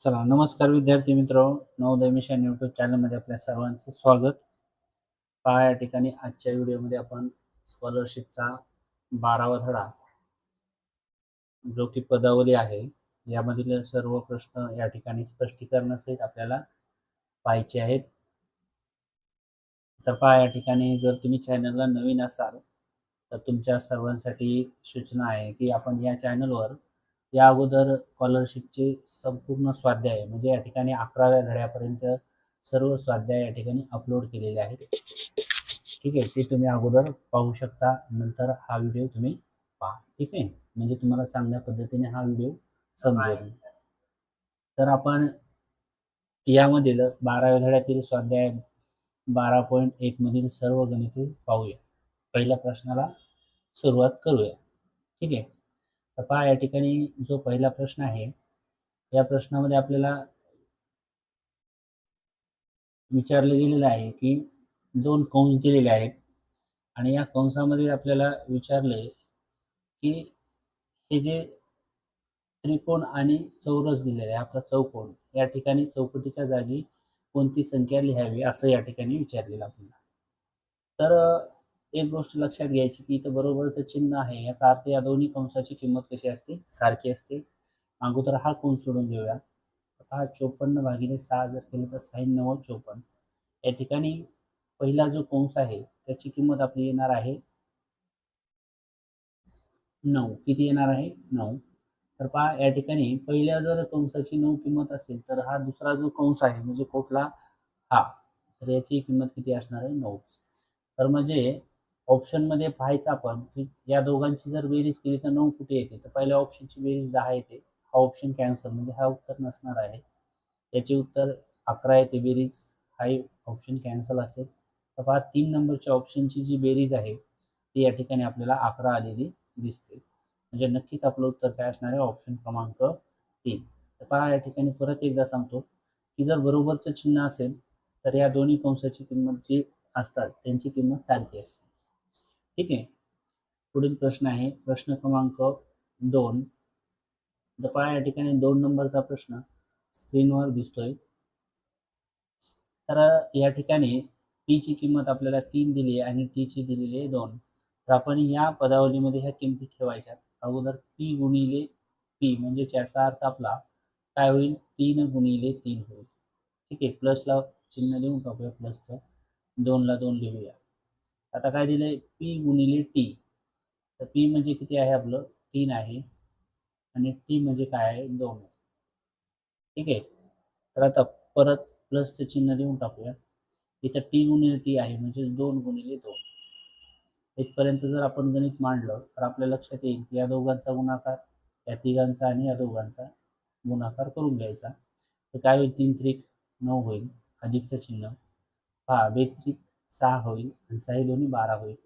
चला नमस्कार विद्यार्थी मित्र. नवोदय मिशन यूट्यूब चॅनलमध्ये आपल्या सर्वांचं स्वागत. पहा या ठिकाणी आजच्या व्हिडिओमध्ये आपण स्कॉलरशिपचा बारावा धडा जो की पदावली आहे यामधील सर्व प्रश्न या ठिकाणी स्पष्टीकरणासहित आपल्याला पाहायचे आहेत. तर पहा या ठिकाणी जर तुम्ही चॅनलला नवीन असाल तर तुमच्या सर्वांसाठी सूचना आहे की आपण या चॅनलवर या अगोदर स्कॉलरशिपचे संपूर्ण स्वाध्याय म्हणजे या ठिकाणी अकराव्या धड्यापर्यंत सर्व स्वाध्याय या ठिकाणी अपलोड केलेले आहेत. ठीक आहे ते तुम्ही अगोदर पाहू शकता. नंतर हा व्हिडिओ तुम्ही पहा. ठीक आहे? म्हणजे तुम्हाला चांगल्या पद्धतीने हा व्हिडिओ समजेल. तर आपण यामधील बाराव्या धड्यातील स्वाध्याय बारा पॉईंट एक मधील सर्व गणिते पाहूया. पहिल्या प्रश्नाला सुरुवात करूया. ठीक आहे? तर पहा या ठिकाणी जो पहिला प्रश्न आहे या प्रश्नामध्ये आपल्याला विचारलं गेलेलं आहे की दोन कंस दिलेले आहेत आणि या कंसामध्ये आपल्याला विचारले की हे जे त्रिकोण आणि चौरस दिलेले आहे आपला चौकोन या ठिकाणी चौकटीच्या जागी कोणती संख्या लिहावी असं या ठिकाणी विचारलेलं आपल्याला. तर एक गोष्ट लक्षात घ्यायची की इथं बरोबरचं चिन्ह आहे. याचा अर्थ या दोन्ही कंसाची किंमत कशी असते? सारखी असते. अगोदर हा कंस सोडून घेऊया. हा चोपन्न भागिले सहा जर केलं तर साईन नव्वद चोपन्न. या ठिकाणी पहिला जो कंस आहे त्याची किंमत आपली येणार आहे नऊ. किती येणार आहे? नऊ. तर पहा या ठिकाणी पहिल्या जर कंसाची नऊ किंमत असेल तर हा दुसरा जो कंस आहे म्हणजे कोटला हा. तर याची किंमत किती असणार आहे? नऊ तर म्हणजे ऑप्शनमध्ये पाहायचं आपण की या दोघांची जर बेरीज केली तर नऊ कुठे येते. तर पहिल्या ऑप्शनची बेरीज दहा येते. हा ऑप्शन कॅन्सल म्हणजे हा उत्तर नसणार आहे. याचे उत्तर अकरा येते बेरीज. हा ऑप्शन कॅन्सल असेल. तर पहा तीन नंबरच्या ऑप्शनची जी बेरीज आहे ती या ठिकाणी आपल्याला अकरा आलेली दिसते. म्हणजे नक्कीच आपलं उत्तर काय असणार आहे? ऑप्शन क्रमांक तीन. तर पहा या ठिकाणी परत एकदा सांगतो की जर बरोबरचं चिन्ह असेल तर या दोन्ही कंसाची किंमत जी असतात त्यांची किंमत सारखी असते. ठीक आहे. पुढील प्रश्न आहे. प्रश्न क्रमांक दोन. तर पहा या ठिकाणी दोन नंबरचा प्रश्न स्क्रीनवर दिसतोय. तर या ठिकाणी पी ची किंमत आपल्याला तीन दिली आहे आणि टी ची दिलेली आहे दोन. तर आपण या पदावलीमध्ये ह्या किमती ठेवायच्यात. अगोदर पी गुणिले पी म्हणजे याचा अर्थ आपला काय होईल? तीन गुणिले तीन होईल. ठीक आहे. प्लसला चिन्ह लिहून टाकूया प्लसचं. दोनला दोन लिहूया. आता काय दिलंय? पी गुणिले टी तर पी म्हणजे किती आहे आपलं? तीन आहे. आणि टी म्हणजे काय आहे? दोन आहे. ठीक आहे? तर आता परत प्लसचं चिन्ह देऊन टाकूया. इथं टी गुणिले टी आहे म्हणजे दोन गुणिले दोन. इथपर्यंत जर आपण गणित मांडलं तर आपल्या लक्षात येईल की या दोघांचा गुणाकार या तिघांचा आणि या दोघांचा गुणाकार करून घ्यायचा. तर काय होईल? तीन त्रिक नऊ होईल. अधिकचं चिन्ह. हा बेत्रिक सहा होईल आणि सहा दोन्ही बारा होईल.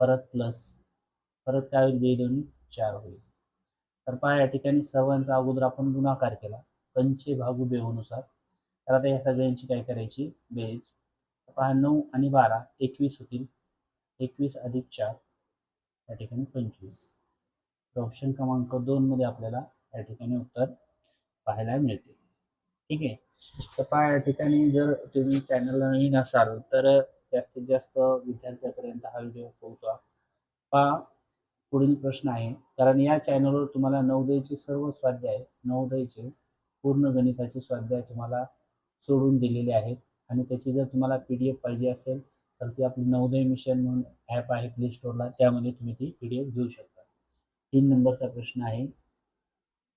परत प्लस परत काय होईल? बे दोन्ही चार होईल. तर पहा या ठिकाणी सर्वांचा अगोदर आपण गुणाकार केला. पंचे भागू बेहनुसार तर आता या सगळ्यांची काय करायची? बेरीज. पहा नऊ आणि बारा एकवीस होतील. एकवीस अधिक चार. या ठिकाणी पंचवीस. ऑप्शन क्रमांक दोनमध्ये आपल्याला या ठिकाणी उत्तर पाहायला मिळते. ठीक आहे. तर पहा या ठिकाणी जर तुम्ही चॅनलला नवीन असाल तर जास्तीत जास्त विद्यार्थ्यापर्यंत हा व्हिडिओ पोहोचवा. पहा पुढील प्रश्न आहे. कारण या चॅनलवर तुम्हाला नवोदयचे सर्व स्वाध्याय नवोदयचे पूर्ण गणिताचे स्वाध्याय तुम्हाला सोडून दिलेले आहेत. आणि त्याची जर तुम्हाला पी डी एफ पाहिजे असेल तर ती आपली नवोदय मिशन म्हणून ॲप आहे प्ले स्टोअरला त्यामध्ये तुम्ही ती पी डी एफ घेऊ शकता. तीन नंबरचा प्रश्न आहे.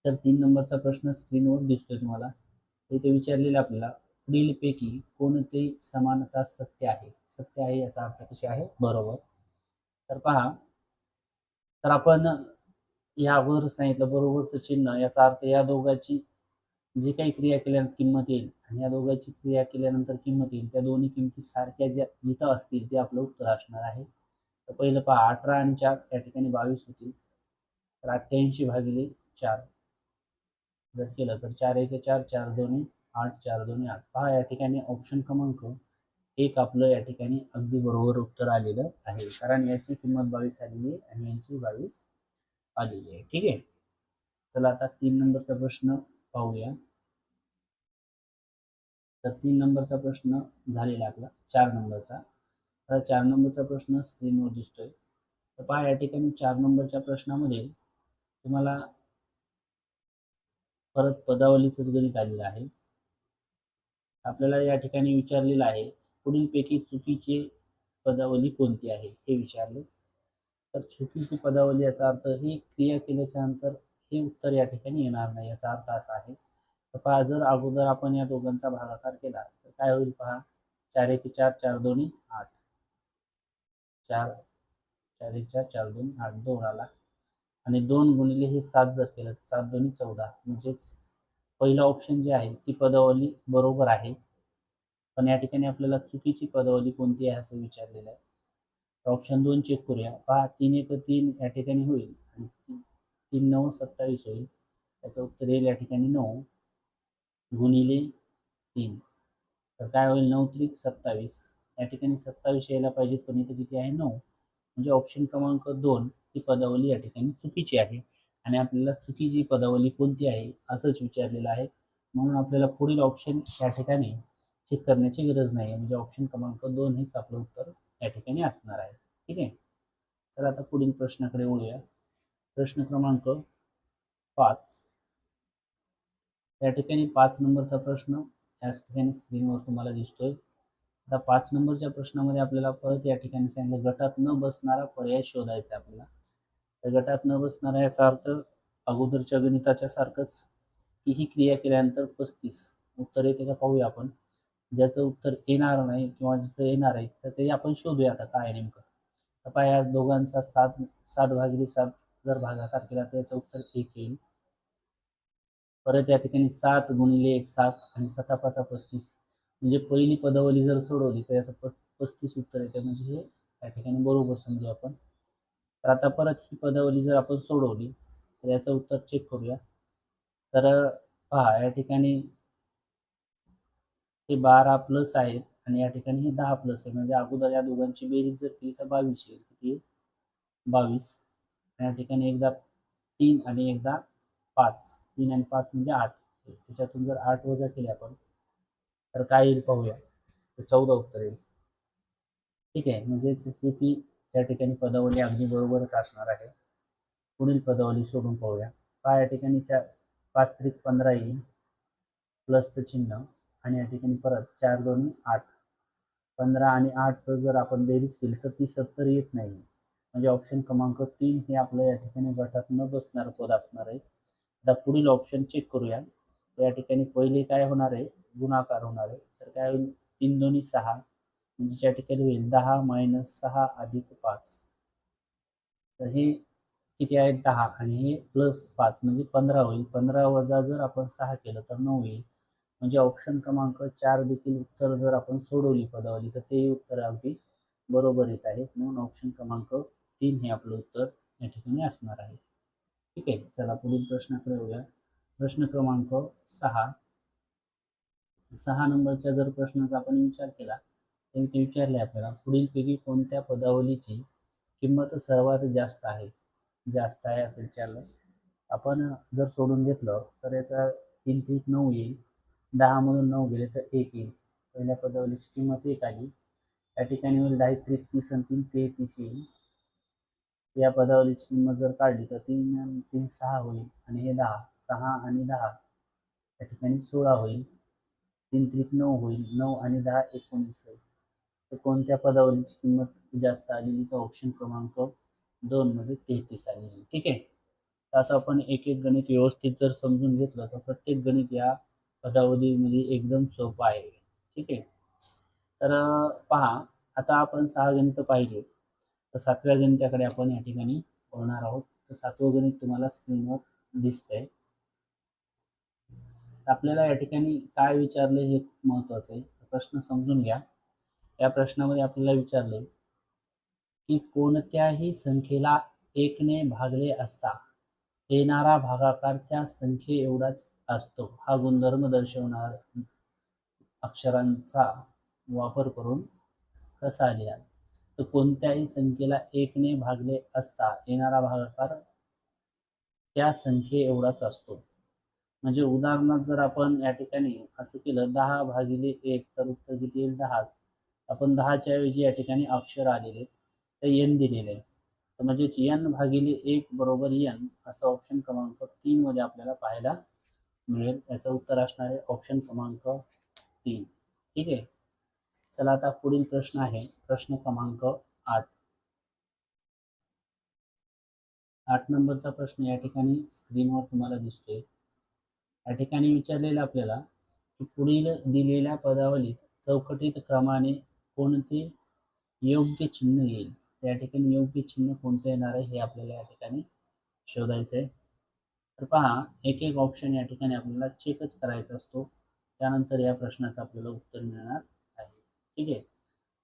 तर तीन नंबरचा प्रश्न स्क्रीनवर दिसतोय तुम्हाला. इथे विचारलेलं आपल्याला पुढीलपैकी कोणते समानता सत्य आहे? सत्य आहे याचा अर्थ कसे आहे? बरोबर. तर पहा तर आपण या अगोदरच सांगितलं बरोबरचं चिन्ह याचा अर्थ या दोघांची जी काही क्रिया केल्यानंतर किंमत येईल आणि या दोघांची क्रिया केल्यानंतर किंमत येईल त्या दोन्ही किमती सारख्या ज्या जिथं असतील ते आपलं उत्तर असणार आहे. तर पहिलं पहा अठरा आणि चार या ठिकाणी बावीस होतील. तर अठ्ठ्याऐंशी भागिले चार. जर केलं तर चार एक चार चार दोन्ही आठ चार दोन्ही आठ. पहा या ठिकाणी ऑप्शन क्रमांक एक आपलं या ठिकाणी अगदी बरोबर उत्तर आलेलं आहे. कारण याची किंमत बावीस आलेली आहे आणि यांची बावीस आलेली आहे. ठीक आहे? चला आता तीन नंबरचा प्रश्न पाहूया. तर तीन नंबरचा प्रश्न झालेला आपला चार नंबरचा. तर चार नंबरचा प्रश्न स्क्रीनवर दिसतोय. तर पहा या ठिकाणी चार नंबरच्या प्रश्नामध्ये तुम्हाला परत पदावलीचंच गणित आलेलं आहे. आपल्याला या ठिकाणी विचारलेलं आहे पुढीलपैकी चुकीचे पदावली कोणती आहे? हे विचारले. तर चुकीची पदावली याचा अर्थ ही क्रिया केल्याच्यानंतर हे उत्तर या ठिकाणी येणार नाही याचा अर्थ असा आहे. तर पहा जर अगोदर आपण या दोघांचा भागाकार केला तर काय होईल पहा? चार एक चार चार दोन्ही आठ. चार चार एक चार चार दोन आठ. दोन आला. आणि दोन गुणिले हे सात जर केलं तर सात दोन्ही चौदा. म्हणजेच पहिलं ऑप्शन जे आहे ती पदावली बरोबर आहे. पण या ठिकाणी आपल्याला चुकीची पदावली कोणती आहे असं विचारलेलं आहे. तर ऑप्शन दोन चेक करूया. पहा तीन एक तीन या ठिकाणी होईल आणि तीन नऊ सत्तावीस होईल. त्याचं उत्तर येईल या ठिकाणी नऊ गुणिले तीन. तर काय होईल? नऊ त्रिक सत्तावीस. या ठिकाणी सत्तावीस यायला पाहिजेत पण इथे किती आहे? नऊ. म्हणजे ऑप्शन क्रमांक दोन ही पदावली या ठिकाणी चुकीची आहे. आणि आपल्याला चुकीची पदावली कोणती आहे असंच विचारलेलं आहे. म्हणून आपल्याला पुढील ऑप्शन या ठिकाणी चेक करण्याची गरज नाही आहे म्हणजे ऑप्शन क्रमांक दोन हेच आपलं उत्तर या ठिकाणी असणार आहे. ठीक आहे? तर आता पुढील प्रश्नाकडे वळूया. प्रश्न क्रमांक पाच. या ठिकाणी पाच नंबरचा प्रश्न. याच ठिकाणी स्क्रीनवर तुम्हाला दिसतोय. आता पाच नंबरच्या प्रश्नामध्ये आपल्याला परत या ठिकाणी सांगितलं गटात न बसणारा पर्याय शोधायचा आहे आपल्याला. तर गटात न बसणारा याचा अर्थ अगोदरच्या गणिताच्या सारखंच की ही क्रिया केल्यानंतर पस्तीस. उत्तर येते का पाहूया आपण. ज्याचं उत्तर येणार नाही किंवा जिथं येणार आहे तर ते आपण शोधूया आता काय नेमकं. तर पहा या दोघांचा सात सात भागिले सात जर भागाकार केला तर याचं उत्तर एक येईल. परत या ठिकाणी सात गुणिले एक सात आणि सतापाचा पस्तीस. म्हणजे पहिली पदावली जर सोडवली तर याचं पस पस्तीस उत्तर येते म्हणजे हे या ठिकाणी बरोबर समजू आपण. तर आता परत ही पदावली जर आपण सोडवली तर याचं उत्तर चेक करूया. तर पहा या ठिकाणी हे बारा प्लस आहेत आणि या ठिकाणी हे दहा प्लस आहे. म्हणजे अगोदर या दोघांची बेरीज जर केली तर बावीस येईल. किती बावीस. या ठिकाणी एकदा तीन आणि एकदा पाच. तीन आणि पाच म्हणजे आठ. त्याच्यातून जर आठ वजा केले आपण तर काय येईल पाहूया. तर चौदा उत्तर येईल. ठीक आहे म्हणजेच ही पी या ठिकाणी पदावली अगदी बरोबरच असणार आहे. पुढील पदावली सोडून पाहूया. पा या ठिकाणी चार पाच त्रिक पंधरा येईल. प्लसचं चिन्ह आणि या ठिकाणी परत चार दोन आठ. पंधरा आणि आठचं जर आपण बेरीज केली तर ती सत्तर येत नाही. म्हणजे ऑप्शन क्रमांक तीन हे आपलं या ठिकाणी गटात न बसणारं पद असणार आहे. आता पुढील ऑप्शन चेक करूया. या ठिकाणी पहिले काय होणार आहे? गुणाकार होणार आहे. तर काय होईल? तीन दोन्ही सहा म्हणजे या ठिकाणी होईल दहा मायनस सहा अधिक पाच. तर हे किती आहे? दहा. आणि हे प्लस पाच म्हणजे पंधरा होईल. पंधरा वजा जर आपण सहा केलं तर नऊ येईल. म्हणजे ऑप्शन क्रमांक चार देखील उत्तर जर आपण सोडवली पदावली तर ते उत्तर अगदी बरोबर येत आहे. म्हणून ऑप्शन क्रमांक तीन हे आपलं उत्तर या ठिकाणी असणार आहे. ठीक आहे? चला पुढील प्रश्नाकडे येऊया प्रश्न क्रमांक सहा. सहा नंबरच्या जर प्रश्नाचा आपण विचार केला तर ते विचारले आपल्याला पुढीलपैकी कोणत्या पदावलीची किंमत सर्वात जास्त आहे? जास्त आहे असं विचारलं. आपण जर सोडून घेतलं तर याचा तीन ठीक नऊ येईल. दहामधून नऊ गेले तर एक येईल. पहिल्या पदावलीची किंमत एक आली. या ठिकाणी होईल दहा त्रीस तीस आणि तीन तेहतीस येईल. या पदावलीची किंमत जर काढली तर तीन तीन सहा होईल आणि हे दहा सहा आणि दहा. या ठिकाणी सोळा होईल. तीन त्रिक नऊ होईल. नऊ आणि दहा एकोणीस होईल. तर कोणत्या पदावलीची किंमत जास्त आलेली तर ऑप्शन क्रमांक दोनमध्ये तेहतीस आलेली? ठीक आहे? तर असं आपण एक एक गणित व्यवस्थित जर समजून घेतलं तर प्रत्येक गणित या पदावलीमध्ये एकदम सोपं आहे. ठीक आहे? तर पहा आता आपण सहा गणित पाहिजे तर सातव्या गणिताकडे आपण या ठिकाणी बोलणार आहोत. तर सातवं गणित तुम्हाला स्क्रीनवर दिसतंय. आपल्याला या ठिकाणी काय विचारले हे खूप महत्त्वाचं आहे. प्रश्न समजून घ्या. या प्रश्नामध्ये आपल्याला विचारले की कोणत्याही संख्येला एकने भागले असता येणारा भागाकार त्या संख्ये एवढाच असतो. हा गुणधर्म दर्शवणार अक्षरांचा वापर करून कसा लिहा? तर कोणत्याही संख्येला एकने भागले असता येणारा भागाकार त्या संख्ये एवढाच असतो. म्हणजे उदाहरणार्थ जर आपण या ठिकाणी असं केलं दहा भागिले एक तर उत्तर किती येईल? दहाच. आपण दहाच्या ऐवजी या ठिकाणी अक्षर आलेले तर एन दिलेले. तर म्हणजेच एन भागिले एक बरोबर एन असं ऑप्शन क्रमांक तीन मध्ये आपल्याला पाहायला मिळेल. याचं उत्तर असणार आहे ऑप्शन क्रमांक तीन. ठीक आहे? चला आता पुढील प्रश्न आहे. प्रश्न क्रमांक आठ. आठ नंबरचा प्रश्न या ठिकाणी स्क्रीनवर तुम्हाला दिसतोय. या ठिकाणी विचारलेलं आपल्याला की पुढील दिलेल्या पदावलीत चौकटीत क्रमाने कोणते योग्य चिन्ह येईल? त्या ठिकाणी योग्य चिन्ह कोणतं येणार आहे हे आपल्याला या ठिकाणी शोधायचं आहे. तर पहा एक एक ऑप्शन या ठिकाणी आपल्याला चेकच करायचा असतो. त्यानंतर या प्रश्नाचं आपल्याला उत्तर मिळणार आहे. ठीक आहे?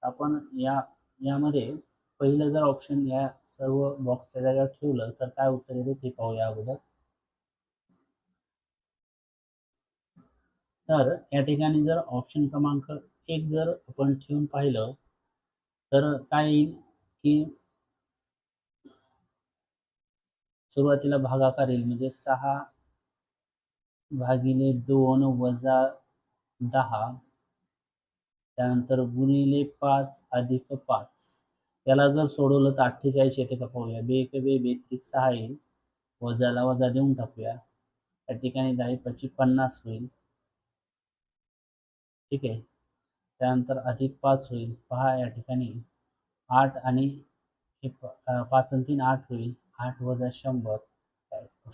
आपण या यामध्ये पहिलं जर ऑप्शन या सर्व बॉक्सच्या जागेवर ठेवलं तर काय उत्तर येते ते पाहूया अगोदर. तर या ठिकाणी जर ऑप्शन क्रमांक एक जर आपण ठेवून पाहिलं तर काय येईल की सुरुवातीला भागाकार येईल म्हणजे सहा भागिले दोन वजा दहा त्यानंतर गुणिले पाच अधिक पाच. त्याला जर सोडवलं तर अठ्ठेचाळीस येते का पाहूया. बे एक बे बेत्रिक सहा येईल. वजाला वजा देऊन टाकूया. त्या ठिकाणी दहा पच्चीस पन्नास होईल. ठीक आहे. त्यानंतर अधिक पाच होईल. पहा या ठिकाणी. आठ आणि हे पाच आणि तीन आठ होईल. आठ वजा शंभर.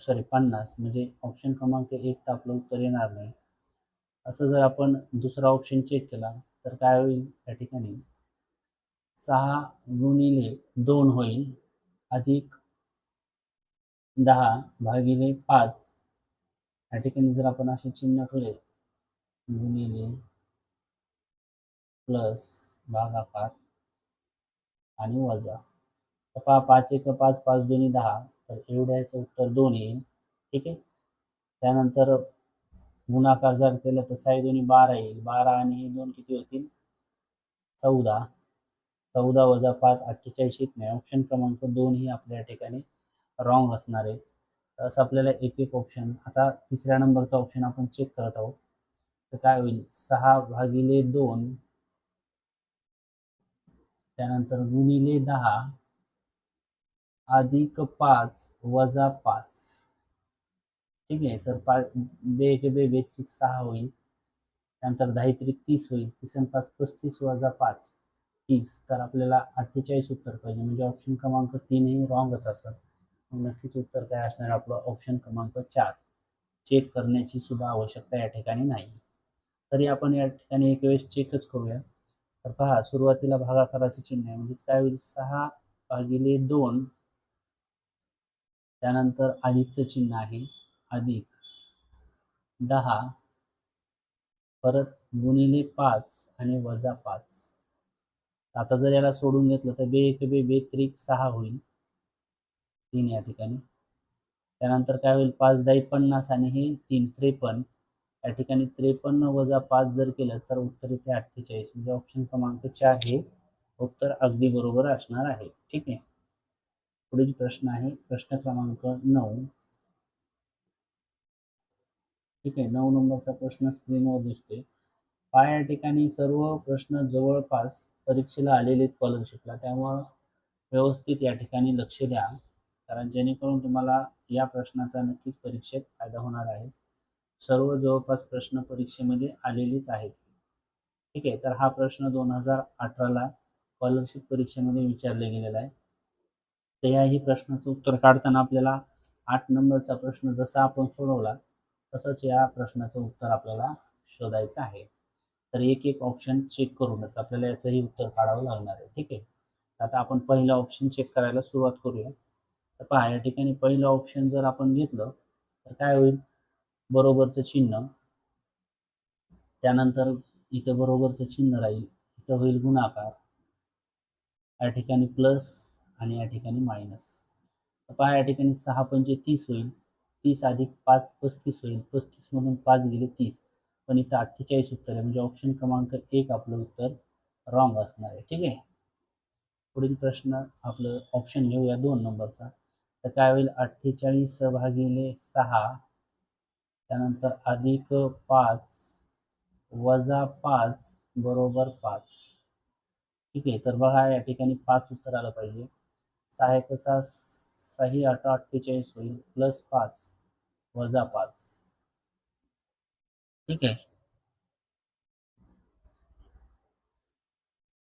सॉरी पन्नास. म्हणजे ऑप्शन क्रमांक एक तर आपलं उत्तर येणार नाही. असं जर आपण दुसरा ऑप्शन चेक केला तर काय होईल या ठिकाणी? सहा गुणिले दोन होईल. अधिक दहा भागिले पाच. या ठिकाणी जर आपण असे चिन्ह ठेवले गुणिले प्लस भागाकार आणि वजा. तर पहा पाच एक पाच पाच दोन्ही दहा. तर एवढ्याचं उत्तर दोन येईल. ठीक आहे? त्यानंतर गुणाकार जर केलं तर साई दोन्ही बारा येईल. बारा आणि हे दोन किती होतील? चौदा. चौदा वजा पाच अठ्ठेचाळीस येत नाही. ऑप्शन क्रमांक दोन ही आपल्या या ठिकाणी रॉंग असणार आहे. तर असं आपल्याला एक एक ऑप्शन आता तिसऱ्या नंबरचा ऑप्शन आपण चेक करत आहोत. तर काय होईल? सहा भागिले दोन त्यानंतर गुणिले दहा अधिक पाच वजा पाच. ठीक आहे तर पाच बे एक बे बेत्रिक सहा होईल. त्यानंतर दहा त्रिक तीस होईल. तीस आणि पाच पस्तीस वजा पाच तीस. तर आपल्याला अठ्ठेचाळीस उत्तर पाहिजे. म्हणजे ऑप्शन क्रमांक तीनही रॉंगच असत मग नक्कीच उत्तर काय असणार? आपलं ऑप्शन क्रमांक चार. चेक करण्याची सुद्धा आवश्यकता या ठिकाणी नाही. तरी आपण या ठिकाणी एक वेळेस चेकच करूया. तर पहा सुरुवातीला भागाकाराचे चिन्ह आहे म्हणजेच काय होईल? सहा भागिले दोन. त्यानंतर अधिकचं चिन्ह आहे अधिक दहा. परत गुणिले पाच आणि वजा पाच. आता जर याला सोडून घेतलं तर बे एक बे बे त्रिक सहा होईल. तीन या ठिकाणी. त्यानंतर काय होईल? पाच दाई पन्नास आणि हे तीन त्रेपन्न. या ठिकाणी त्रेपन्न वजा पाच जर केलं तर उत्तर इथे अठ्ठेचाळीस म्हणजे ऑप्शन क्रमांक चार हे उत्तर अगदी बरोबर असणार आहे. ठीक आहे? पुढील प्रश्न आहे प्रश्न क्रमांक नऊ. ठीक आहे नऊ नंबरचा प्रश्न स्क्रीनवर दिसतोय. पहा या ठिकाणी सर्व प्रश्न जवळपास परीक्षेला आलेले स्कॉलरशिपला त्यामुळं व्यवस्थित या ठिकाणी लक्ष द्या. कारण जेणेकरून तुम्हाला या प्रश्नाचा नक्कीच परीक्षेत फायदा होणार आहे. सर्व जवळपास प्रश्न परीक्षेमध्ये आलेलेच आहेत. ठीक आहे तर हा प्रश्न दोन हजार अठराला स्कॉलरशिप परीक्षेमध्ये विचारले गेलेला आहे. तर याही प्रश्नाचं उत्तर काढताना आपल्याला आठ नंबरचा प्रश्न जसा आपण सोडवला तसंच या प्रश्नाचं उत्तर आपल्याला शोधायचं आहे. तर एक एक ऑप्शन चेक करूनच आपल्याला याचंही उत्तर काढावं लागणार आहे. ठीक आहे आता आपण पहिलं ऑप्शन चेक करायला सुरुवात करूया. तर पहा या ठिकाणी पहिलं ऑप्शन जर आपण घेतलं तर काय होईल? बरोबरचं चिन्ह. त्यानंतर इथं बरोबरचं चिन्ह राहील. इथं होईल गुणाकार. या ठिकाणी प्लस आणि या ठिकाणी मायनस पहा या ठिकाणी सहा पंचे तीस होईल. तीस अधिक पाच पस्तीस होईल. पस्तीसमधून पाच गेले तीस. पण इथं अठ्ठेचाळीस उत्तर आहे. म्हणजे ऑप्शन क्रमांक एक आपलं उत्तर रॉंग असणार आहे. ठीक आहे? पुढील प्रश्न आपलं ऑप्शन घेऊया दोन नंबरचा तर काय होईल? अठ्ठेचाळीस भागिले सहा त्यानंतर अधिक पाच वजा पाच बरोबर पाच. ठीक आहे तर बघा या ठिकाणी पाच उत्तर आलं पाहिजे. सहा कसा सही अठरा अठ्ठेचाळीस होईल प्लस पाच वजा पाच. ठीक आहे.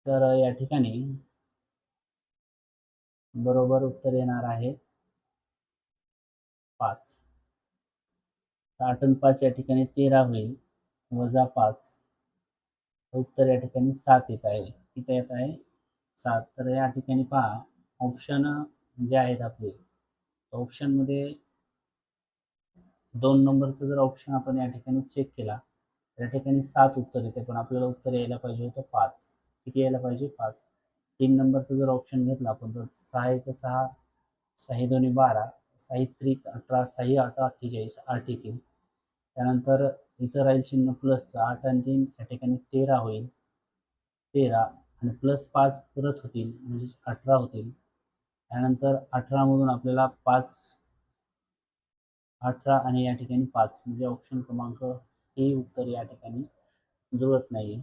तर या ठिकाणी बरोबर उत्तर येणार आहे पाच. आठ आणि पाच या ठिकाणी तेरा होईल. वजा पाच. उत्तर या ठिकाणी सात येत आहे. किती येत आहे? सात. तर या ठिकाणी पहा ऑप्शन जे आहेत आपले ऑप्शनमध्ये दोन नंबरचं जर ऑप्शन आपण या ठिकाणी चेक केला तर या ठिकाणी सात उत्तर येते पण आपल्याला उत्तर यायला पाहिजे होतं पाच. किती यायला पाहिजे? पाच. तीन नंबरचं जर ऑप्शन घेतला आपण तर सहा एक सहा सहा दोन्ही बारा सहा त्रिक अठरा साही अठरा अठ्ठेचाळीस आठ येतील. त्यानंतर इथं राहील चिन्ह प्लसचं आठ आणि तीन. या ठिकाणी तेरा होईल. तेरा आणि प्लस पाच परत होतील. म्हणजे अठरा होतील. त्यानंतर अठरामधून आपल्याला पाच अठरा आणि या ठिकाणी पाच. म्हणजे ऑप्शन क्रमांक हे उत्तर या ठिकाणी जुळत नाही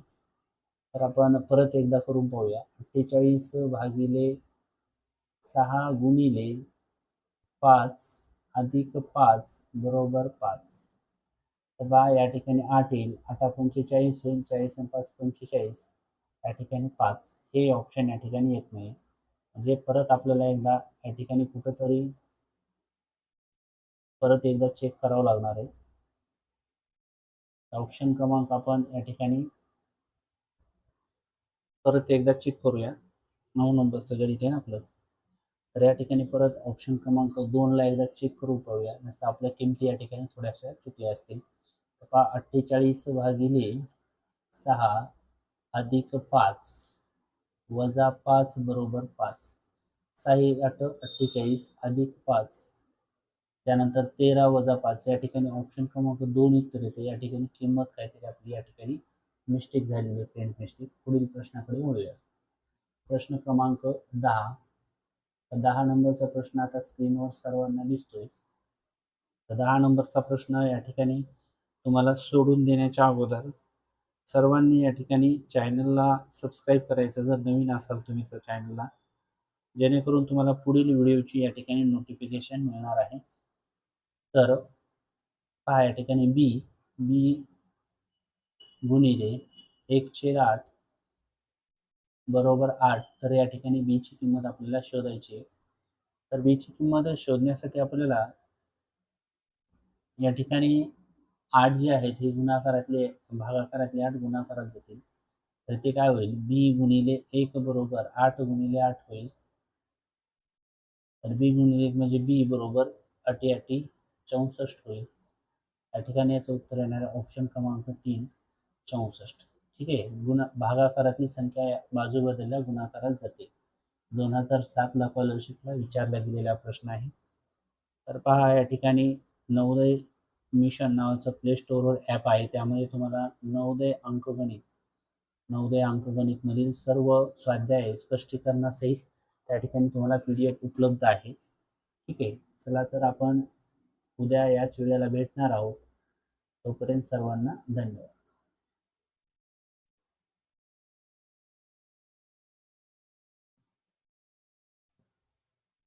तर आपण परत एकदा करून पाहूया. अठ्ठेचाळीस भागिले सहा गुणिले पाच अधिक पाच बरोबर पाच. तर बा या ठिकाणी आठ येईल. आठा पंचेचाळीस होईल. चाळीस आणि पाच पंचेचाळीस. या ठिकाणी पाच. हे ऑप्शन या ठिकाणी येत नाही. म्हणजे परत आपल्याला एकदा या ठिकाणी कुठंतरी परत एकदा चेक करावं लागणार आहे. ऑप्शन क्रमांक आपण या ठिकाणी परत एकदा चेक करूया. नऊ नंबरचं गणित आहे ना आपलं. तर या ठिकाणी परत ऑप्शन क्रमांक दोनला एकदा चेक करून पाहूया. नसतं आपल्या किमती या ठिकाणी थोड्याशा चुकल्या असतील. पहा अठ्ठेचाळीस भागिले सहा अधिक पाच वजा पाच बरोबर पाच. सहा आठ अठ्ठेचाळीस अधिक पाच. त्यानंतर तेरा वजा पाच. या ठिकाणी ऑप्शन क्रमांक दोन उत्तर येते. या ठिकाणी किंमत काहीतरी आपली या ठिकाणी मिस्टेक झालेली आहे. प्रिंट मिस्टेक पुढील प्रश्नाकडे वळूया. प्रश्न क्रमांक दहा. दहा नंबरचा प्रश्न आता स्क्रीनवर सर्वांना दिसतोय. तर दहा नंबरचा प्रश्न या ठिकाणी तुम्हाला सोडून देण्याच्या अगोदर सर्वांनी या ठिकाणी चॅनलला सबस्क्राईब करायचं जर नवीन असाल तुम्ही तर चॅनलला. जेणेकरून तुम्हाला पुढील व्हिडिओची या ठिकाणी नोटिफिकेशन मिळणार आहे. तर पहा या ठिकाणी बी बी गुणिले एक छेद आठ बरोबर आठ. तर या ठिकाणी बीची किंमत आपल्याला शोधायची आहे. तर बीची किंमत शोधण्यासाठी आपल्याला या ठिकाणी आठ जे आहेत हे गुणाकारातले भागाकारातले आठ गुणाकारात जातील. तर ते काय होईल? बी गुणिले एक बरोबर आठ गुणिले आठ होईल. तर बी गुणिले एक म्हणजे बी बरोबर अटी अटी चौसष्ट होईल. या ठिकाणी याचं उत्तर येणार आहे ऑप्शन क्रमांक तीन चौसष्ट. ठीक आहे? गुणा भागाकारातली संख्या बाजू बदलल्या गुणाकारात जाते दोन हजार सातला कॉलरशिपला विचारला गेलेला प्रश्न आहे. तर पहा या ठिकाणी नवोदय मिशन नावाचं प्ले स्टोअरवर ॲप आहे. त्यामध्ये तुम्हाला नवोदय अंकगणित नवोदय अंकगणितमधील सर्व स्वाध्याय स्पष्टीकरणासहित त्या ठिकाणी तुम्हाला पी डी एफ उपलब्ध आहे. ठीक आहे? चला तर आपण उद्या याच वेळेला भेटणार आहोत. तोपर्यंत सर्वांना धन्यवाद.